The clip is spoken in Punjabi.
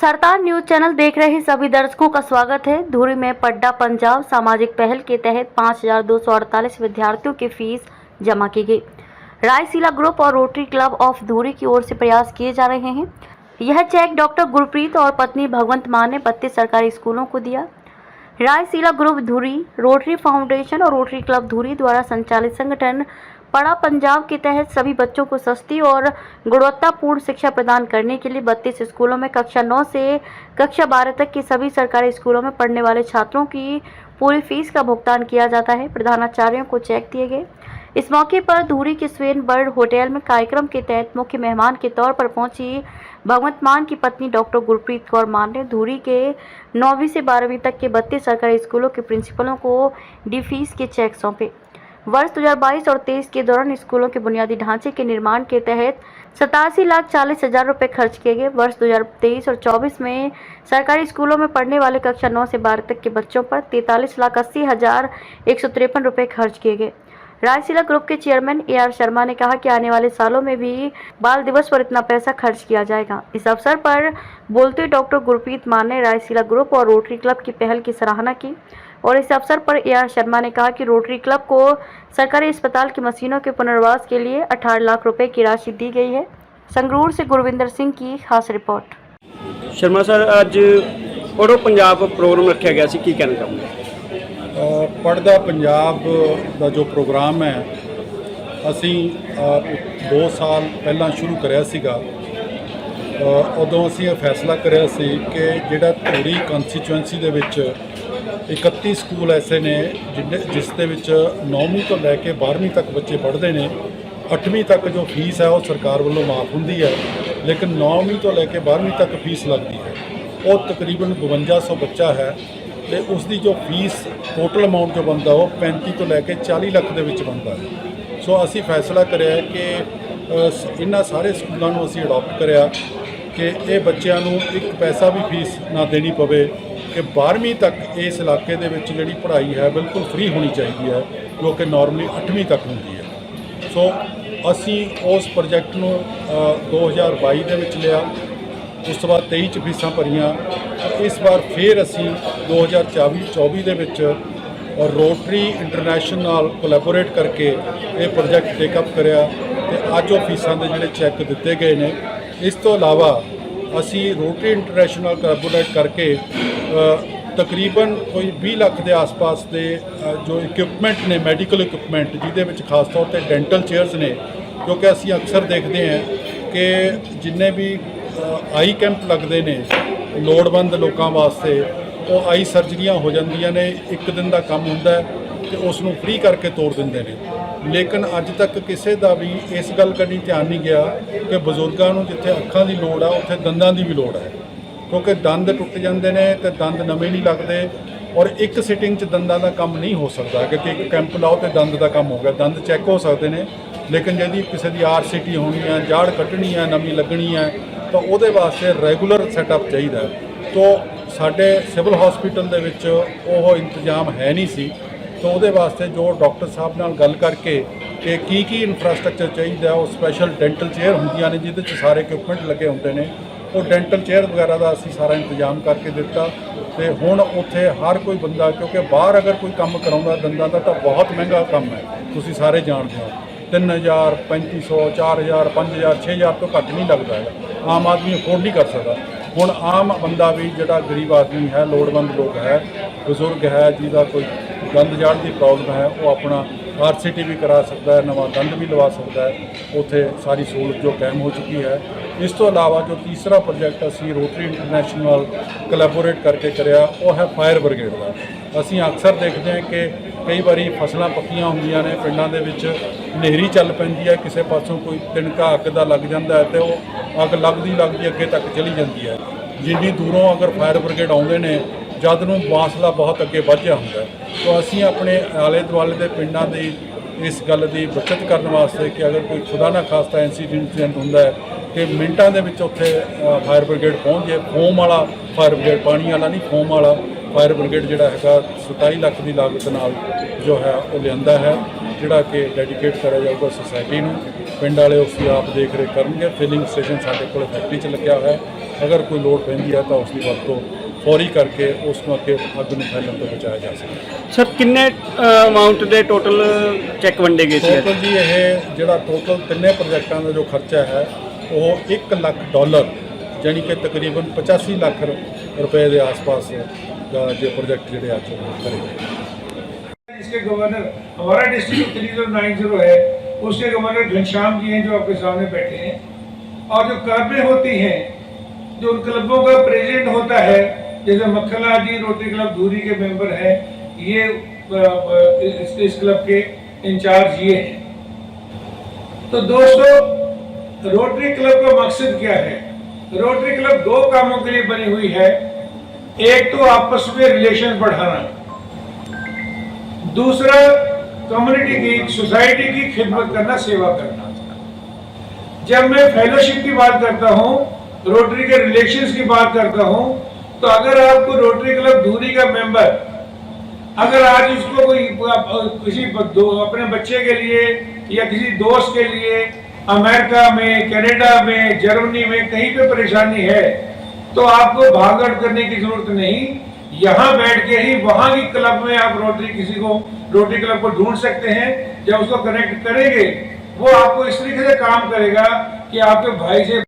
सरदार न्यूज़ चैनल देख रहे सभी दर्शकों का स्वागत है। धुरी में पड्डा पंजाब सामाजिक पहल के तहत 5,248 विद्यार्थियों की फ़ीस जमा की गई। रायसीला ग्रुप और रोटरी क्लब ऑफ़ धुरी की ओर से प्रयास किए जा रहे हैं। यह चेक डॉक्टर गुरप्रीत और पत्नी भगवंत मान ने बत्तीस सरकारी स्कूलों को दिया। Raisila group Dhuri Rotary foundation और रोटरी क्लब धुरी द्वारा संचालित संगठन पड़ा पंजाब के तहत सभी बच्चों को सस्ती और गुणवत्तापूर्ण शिक्षा प्रदान करने के लिए बत्तीस स्कूलों में कक्षा 9 से कक्षा 12 तक के सभी सरकारी स्कूलों में पढ़ने वाले छात्रों की पूरी फ़ीस का भुगतान किया जाता है। प्रधानाचार्यों को चेक दिए गए। इस मौके पर धूरी के स्वेन बर्ड होटल में कार्यक्रम के तहत मुख्य मेहमान के तौर पर पहुँची भगवंत मान की पत्नी डॉक्टर गुरप्रीत कौर मान ने धूरी के नौवीं से बारहवीं तक के बत्तीस सरकारी स्कूलों के प्रिंसिपलों को डी फ़ीस के चेक सौंपे। वर्ष 2022 और 23 के दौरान स्कूलों के बुनियादी ढांचे के निर्माण के तहत सतासी लाख चालीस हज़ार रुपये खर्च किए गए। वर्ष 2023 और 24 में सरकारी स्कूलों में पढ़ने वाले कक्षा 9 से 12 तक के बच्चों पर तैंतालीस लाख अस्सी हज़ार एक सौ तिरपन रुपये खर्च किए गए। रायसीला ग्रुप के चेयरमैन ए आर शर्मा ने कहा कि आने वाले सालों में भी बाल दिवस पर इतना पैसा खर्च किया जाएगा। इस अवसर पर बोलते डॉक्टर गुरप्रीत मान ने रायसीला ग्रुप और रोटरी क्लब की पहल की सराहना की। और इस अवसर पर ए आर शर्मा ने कहा कि रोटरी क्लब को सरकारी अस्पताल की मशीनों के पुनर्वास के लिए 18 लाख रुपए की राशि दी गई है संगरूर से गुरविंदर सिंह की खास रिपोर्ट ਸ਼ਰਮਾ ਸਰ ਅੱਜ ਪੜੋ ਪੰਜਾਬ ਪ੍ਰੋਗਰਾਮ ਰੱਖਿਆ ਗਿਆ ਸੀ ਕੀ ਕਹਿਣਾ ਚਾਹੁੰਦੇ ਪੜਦਾ ਪੰਜਾਬ ਦਾ ਜੋ ਪ੍ਰੋਗਰਾਮ ਹੈ ਅਸੀਂ 2 ਸਾਲ ਪਹਿਲਾਂ ਸ਼ੁਰੂ ਕਰਿਆ ਸੀਗਾ ਅ, ਉਦੋਂ ਅਸੀਂ ਇਹ ਫੈਸਲਾ ਕਰਿਆ ਸੀ ਕਿ ਜਿਹੜਾ ਧੂਰੀ ਕਨਸਟੀਚੁਐਂਸੀ ਦੇ ਵਿੱਚ 31 ਸਕੂਲ ਐਸੇ ਨੇ ਜਿੰਨੇ ਜਿਸ ਦੇ ਵਿੱਚ 9ਵੀਂ ਤੋਂ ਲੈ ਕੇ 12ਵੀਂ ਤੱਕ ਬੱਚੇ ਪੜ੍ਹਦੇ ਨੇ 8ਵੀਂ ਤੱਕ ਜੋ ਫੀਸ ਹੈ ਉਹ ਸਰਕਾਰ ਵੱਲੋਂ ਮਾਫ ਹੁੰਦੀ ਹੈ, ਲੇਕਿਨ 9ਵੀਂ ਤੋਂ ਲੈ ਕੇ 12ਵੀਂ ਤੱਕ ਫੀਸ ਲੱਗਦੀ ਹੈ। ਉਹ ਤਕਰੀਬਨ 5200 ਬੱਚਾ ਹੈ ਤੇ ਉਸ ਦੀ ਜੋ ਫੀਸ ਟੋਟਲ ਅਮਾਉਂਟ ਜੋ ਬਣਦਾ ਉਹ 35 ਤੋਂ ਲੈ ਕੇ 40 ਲੱਖ ਦੇ ਵਿੱਚ ਬਣਦਾ ਹੈ। ਸੋ ਅਸੀਂ ਫੈਸਲਾ ਕਰਿਆ ਕਿ ਇਹਨਾਂ ਸਾਰੇ ਸਕੂਲਾਂ ਨੂੰ ਅਸੀਂ ਅਡਾਪਟ ਕਰਿਆ ਕਿ ਇਹ ਬੱਚਿਆਂ ਨੂੰ ਇੱਕ ਪੈਸਾ ਵੀ ਫੀਸ ਨਾ ਦੇਣੀ ਪਵੇ ਕਿ 12ਵੀਂ ਤੱਕ ਇਸ ਇਲਾਕੇ ਦੇ ਵਿੱਚ ਜਿਹੜੀ ਪੜ੍ਹਾਈ ਹੈ ਬਿਲਕੁਲ ਫ੍ਰੀ ਹੋਣੀ ਚਾਹੀਦੀ ਹੈ ਜੋ ਕਿ ਨਾਰਮਲੀ 8ਵੀਂ ਤੱਕ ਹੁੰਦੀ ਹੈ। ਸੋ ਅਸੀਂ ਉਸ ਪ੍ਰੋਜੈਕਟ ਨੂੰ ਅ, 2022 ਦੇ ਵਿੱਚ ਲਿਆ ਉਸ ਤੋਂ ਬਾਅਦ 23 ਚ ਫੀਸਾਂ ਭਰੀਆਂ। ਇਸ ਵਾਰ ਫਿਰ ਅਸੀਂ 2024 24 ਦੇ ਵਿੱਚ ਰੋਟਰੀ ਇੰਟਰਨੈਸ਼ਨਲ ਨਾਲ ਕੋਲੈਬੋਰੇਟ ਕਰਕੇ ਇਹ ਪ੍ਰੋਜੈਕਟ ਟੇਕ ਅਪ ਕਰਿਆ ਤੇ ਅੱਜ ਉਹ ਫੀਸਾਂ ਦੇ ਜਿਹੜੇ ਚੈੱਕ ਦਿੱਤੇ ਗਏ ਨੇ। ਇਸ ਤੋਂ ਇਲਾਵਾ ਅਸੀਂ ਰੋਟਰੀ ਇੰਟਰਨੈਸ਼ਨਲ ਕੋਲੈਬੋਰੇਟ ਕਰਕੇ ਤਕਰੀਬਨ ਕੋਈ 20 ਲੱਖ ਦੇ ਆਸ-ਪਾਸ ਦੇ ਜੋ ਇਕਵਿਪਮੈਂਟ ਨੇ ਮੈਡੀਕਲ ਇਕਵਿਪਮੈਂਟ ਜਿਹਦੇ ਵਿੱਚ ਖਾਸ ਤੌਰ ਤੇ ਡੈਂਟਲ ਚੇਅਰਸ ਨੇ, ਕਿਉਂਕਿ ਅਸੀਂ ਅਕਸਰ ਦੇਖਦੇ ਹਾਂ ਕਿ ਜਿੰਨੇ ਵੀ ਆਈ ਕੈਂਪ ਲੱਗਦੇ ਨੇ, ਲੋੜਵੰਦ ਲੋਕਾਂ ਵਾਸਤੇ, ਉਹ ਆਈ ਸਰਜਰੀਆਂ ਹੋ ਜਾਂਦੀਆਂ ਨੇ, ਇੱਕ ਦਿਨ ਦਾ ਕੰਮ ਹੁੰਦਾ ਹੈ ਤੇ ਉਸ ਨੂੰ ਫ੍ਰੀ ਕਰਕੇ ਤੋੜ ਦਿੰਦੇ ਨੇ। ਲੇਕਿਨ ਅੱਜ ਤੱਕ ਕਿਸੇ ਦਾ ਵੀ ਇਸ ਗੱਲ ਕਦੀ ਧਿਆਨ ਨਹੀਂ ਗਿਆ ਕਿ ਬਜ਼ੁਰਗਾਂ ਨੂੰ ਜਿੱਥੇ ਅੱਖਾਂ ਦੀ ਲੋੜ ਆ, ਉੱਥੇ ਦੰਦਾਂ ਦੀ ਵੀ ਲੋੜ ਹੈ ਕਿਉਂਕਿ ਦੰਦ ਟੁੱਟ ਜਾਂਦੇ ਨੇ ਤੇ ਦੰਦ ਨਵੇਂ ਨਹੀਂ ਲੱਗਦੇ ਔਰ ਇੱਕ ਸਿਟਿੰਗ 'ਚ ਦੰਦਾਂ ਦਾ ਕੰਮ ਨਹੀਂ ਹੋ ਸਕਦਾ, ਕਿਉਂਕਿ ਇੱਕ ਕੈਂਪ ਲਾਓ ਤੇ ਦੰਦ ਦਾ ਕੰਮ ਹੋ ਗਿਆ। ਦੰਦ ਚੈੱਕ ਹੋ ਸਕਦੇ ਨੇ, ਲੇਕਿਨ ਜਿਹਦੀ ਕਿਸੇ ਦੀ ਆਰਸੀਟੀ ਹੋਣੀ ਹੈ ਜਾੜ ਕੱਢਣੀ ਹੈ ਨਵੀਂ ਲੱਗਣੀ ਹੈ ਤਾਂ ਉਹਦੇ ਵਾਸਤੇ ਰੈਗੂਲਰ ਸੈਟਅਪ ਚਾਹੀਦਾ। ਹੈ। ਤੋ ਸਾਡੇ ਸਿਵਲ ਹਸਪੀਟਲ ਦੇ ਵਿੱਚ ਉਹ ਇੰਤਜ਼ਾਮ ਹੈ ਨਹੀਂ ਸੀ। ਤਾਂ ਉਹਦੇ ਵਾਸਤੇ ਜੋ ਡਾਕਟਰ ਸਾਹਿਬ ਨਾਲ ਗੱਲ ਕਰਕੇ ਕਿ ਕੀ ਕੀ ਇਨਫਰਾਸਟ੍ਰਕਚਰ ਚਾਹੀਦਾ ਉਹ ਸਪੈਸ਼ਲ ਡੈਂਟਲ ਚੇਅਰ ਹੁੰਦੀਆਂ ਨੇ ਜਿਹਦੇ 'ਚ ਸਾਰੇ ਇਕਵਿਪਮੈਂਟ ਲੱਗੇ ਹੁੰਦੇ ਨੇ। ਉਹ ਡੈਂਟਲ ਚੇਅਰ ਵਗੈਰਾ ਦਾ ਅਸੀਂ ਸਾਰਾ ਇੰਤਜ਼ਾਮ ਕਰਕੇ ਦਿੱਤਾ ਤੇ ਹੁਣ ਉੱਥੇ ਹਰ ਕੋਈ ਬੰਦਾ, ਕਿਉਂਕਿ ਬਾਹਰ ਅਗਰ ਕੋਈ ਕੰਮ ਕਰਾਉਂਦਾ ਦੰਦਾਂ ਦਾ, ਤਾਂ ਬਹੁਤ ਮਹਿੰਗਾ ਕੰਮ ਹੈ। ਤੁਸੀਂ ਸਾਰੇ ਜਾਣਦੇ ਹੋ। 3000 3500 4000 5000 6000 ਤੋਂ ਘੱਟ ਨਹੀਂ ਲੱਗਦਾ ਹੈ। ਆਮ ਆਦਮੀ ਅਫੋਰਡ ਨਹੀਂ ਕਰ ਸਕਦਾ। ਹੁਣ ਆਮ ਬੰਦਾ ਵੀ ਜਿਹੜਾ ਗਰੀਬ ਆਦਮੀ ਹੈ, ਲੋੜਵੰਦ ਲੋਕ ਹੈ, ਬਜ਼ੁਰਗ ਹੈ, ਜਿਹਦਾ ਕੋਈ ਦੰਦ ਜਾੜ ਦੀ ਪ੍ਰੋਬਲਮ ਹੈ, ਉਹ ਆਪਣਾ ਆਰਸੀਟੀ ਵੀ ਕਰਾ ਸਕਦਾ ਹੈ, ਨਵਾਂ ਦੰਦ ਵੀ ਲਵਾ ਸਕਦਾ ਹੈ, ਉੱਥੇ ਸਾਰੀ ਸਹੂਲਤ ਜੋ ਕਾਇਮ ਹੋ ਚੁੱਕੀ ਹੈ। ਇਸ ਤੋਂ ਇਲਾਵਾ ਜੋ ਤੀਸਰਾ ਪ੍ਰੋਜੈਕਟ ਅਸੀਂ ਰੋਟਰੀ ਇੰਟਰਨੈਸ਼ਨਲ ਨਾਲ ਕੋਲੈਬੋਰੇਟ ਕਰਕੇ ਕਰਿਆ, ਉਹ ਹੈ ਫਾਇਰ ਬ੍ਰਿਗੇਡ ਦਾ। ਅਸੀਂ ਅਕਸਰ ਦੇਖਦੇ ਹਾਂ ਕਿ ਕਈ ਵਾਰੀ ਫਸਲਾਂ ਪੱਕੀਆਂ ਹੁੰਦੀਆਂ ਨੇ, ਪਿੰਡਾਂ ਦੇ ਵਿੱਚ ਹਨੇਰੀ ਚੱਲ ਪੈਂਦੀ ਹੈ, ਕਿਸੇ ਪਾਸੋਂ ਕੋਈ ਤਿਣਕਾ ਅੱਗ ਦਾ ਲੱਗ ਜਾਂਦਾ ਹੈ ਤੇ ਉਹ ਅੱਗ ਲੱਗਦੀ ਲੱਗਦੀ ਅੱਗੇ ਤੱਕ ਚਲੀ ਜਾਂਦੀ ਹੈ। ਜਿੰਨੀ ਦੂਰੋਂ ਅਗਰ ਫਾਇਰ ਬ੍ਰਿਗੇਡ ਆਉਂਦੇ ਨੇ ਜਦ ਨੂੰ ਬਾਸਲਾ ਬਹੁਤ ਅੱਗੇ ਵੱਧਿਆ ਹੁੰਦਾ ਤਾਂ ਅਸੀਂ ਆਪਣੇ ਆਲੇ ਦੁਆਲੇ ਦੇ ਪਿੰਡਾਂ ਦੀ ਇਸ ਗੱਲ ਦੀ ਬਚਤ ਕਰਨ ਵਾਸਤੇ ਕਿ ਅਗਰ ਕੋਈ ਖੁਦਾ ਨਾ ਖਾਸਤਾ ਇਨਸੀਡੈਂਟ ਹੁੰਦਾ ਹੈ, ਕਿ ਮਿੰਟਾਂ ਦੇ ਵਿੱਚ ਉੱਥੇ ਫਾਇਰ ਬ੍ਰਿਗੇਡ ਪਹੁੰਚ ਜੇ ਫੋਮ ਵਾਲਾ ਫਾਇਰ ਬ੍ਰਿਗੇਡ ਪਾਣੀ ਵਾਲਾ ਨਹੀਂ ਫੋਮ ਵਾਲਾ ਫਾਇਰ ਬ੍ਰਿਗੇਡ ਜਿਹੜਾ ਹੈਗਾ 27 ਲੱਖ ਦੀ ਲਾਗਤ ਨਾਲ ਜੋ ਹੈ, ਉਹ ਲਿਆਂਦਾ ਹੈ, ਜਿਹੜਾ ਕਿ ਡੈਡੀਕੇਟ ਕਰਿਆ ਜਾਊਗਾ ਸੁਸਾਇਟੀ ਨੂੰ। ਪਿੰਡ ਵਾਲੇ ਉਸ ਦੀ ਆਪ ਦੇਖ ਰੇਖ ਕਰਨਗੇ। ਫਿਲਿੰਗ ਸਟੇਸ਼ਨ ਸਾਡੇ ਕੋਲ ਫੈਕਟਰੀ 'ਚ ਲੱਗਿਆ ਹੋਇਆ ਹੈ। ਅਗਰ ਕੋਈ ਲੋੜ ਪੈਂਦੀ ਹੈ, ਤਾਂ ਉਸ ਦੀ ਵਰਤੋਂ ਫੌਰੀ ਕਰਕੇ ਉਸ ਨੂੰ ਅੱਗੇ ਅੱਗ ਨੂੰ ਫੈਲਣ ਤੋਂ ਬਚਾਇਆ ਜਾ ਸਕਦਾ ਸਰ ਕਿੰਨੇ ਅਮਾਉਂਟ ਦੇ ਟੋਟਲ ਚੈੱਕ ਵੰਡੇ ਗਏ ਸੀ ਅੱਜ? ਟੋਟਲ ਜੀ ਇਹ ਜਿਹੜਾ ਟੋਟਲ ਤਿੰਨੇ ਪ੍ਰੋਜੈਕਟਾਂ ਦਾ ਜੋ ਖਰਚਾ ਹੈ ਉਹ 1 ਲੱਖ ਡਾਲਰ ਯਾਨੀ ਕਿ ਤਕਰੀਬਨ 85 ਲੱਖ ਰ- ਰੁਪਏ ਦੇ ਆਸ-ਪਾਸ ਦਾ ਜੇ ਪ੍ਰੋਜੈਕਟ ਜਿਹੜੇ ਅੱਜ ਕਰੇ ਗਏ इसके गवर्नर हमारा district three zero nine zero है उसके गवर्नर घनश्याम जी हैं जो आपके सामने बैठे हैं और जो क्लबें होती हैं जो उन क्लबों का प्रेसिडेंट होता है जैसे मक्खला जी रोटरी क्लब धूरी के मेंबर हैं ये इस, इस क्लब के इंचार्ज ये हैं। तो दोस्तों रोटरी क्लब का मकसद क्या है? रोटरी क्लब दो कामों के लिए बनी हुई है। एक तो आपस में रिलेशन बढ़ाना। दूसरा कम्युनिटी की सोसाइटी की खिदमत करना सेवा करना। जब मैं फेलोशिप की बात करता हूँ रोटरी के रिलेशंस की बात करता हूँ तो अगर आपको रोटरी क्लब दूरी का मेंबर अगर आज उसको कोई किसी अपने बच्चे के लिए या किसी दोस्त के लिए अमेरिका में, कनाडा में, जर्मनी में कहीं पे परेशानी है तो आपको भागदौड़ करने की ज़रूरत नहीं। यहाँ बैठ के ही, वहाँ की क्लब में आप रोटरी किसी को रोटरी क्लब को ढूंढ सकते हैं। जब उसको कनेक्ट करेंगे, वो आपको इस तरीके से काम करेगा कि आपके भाई से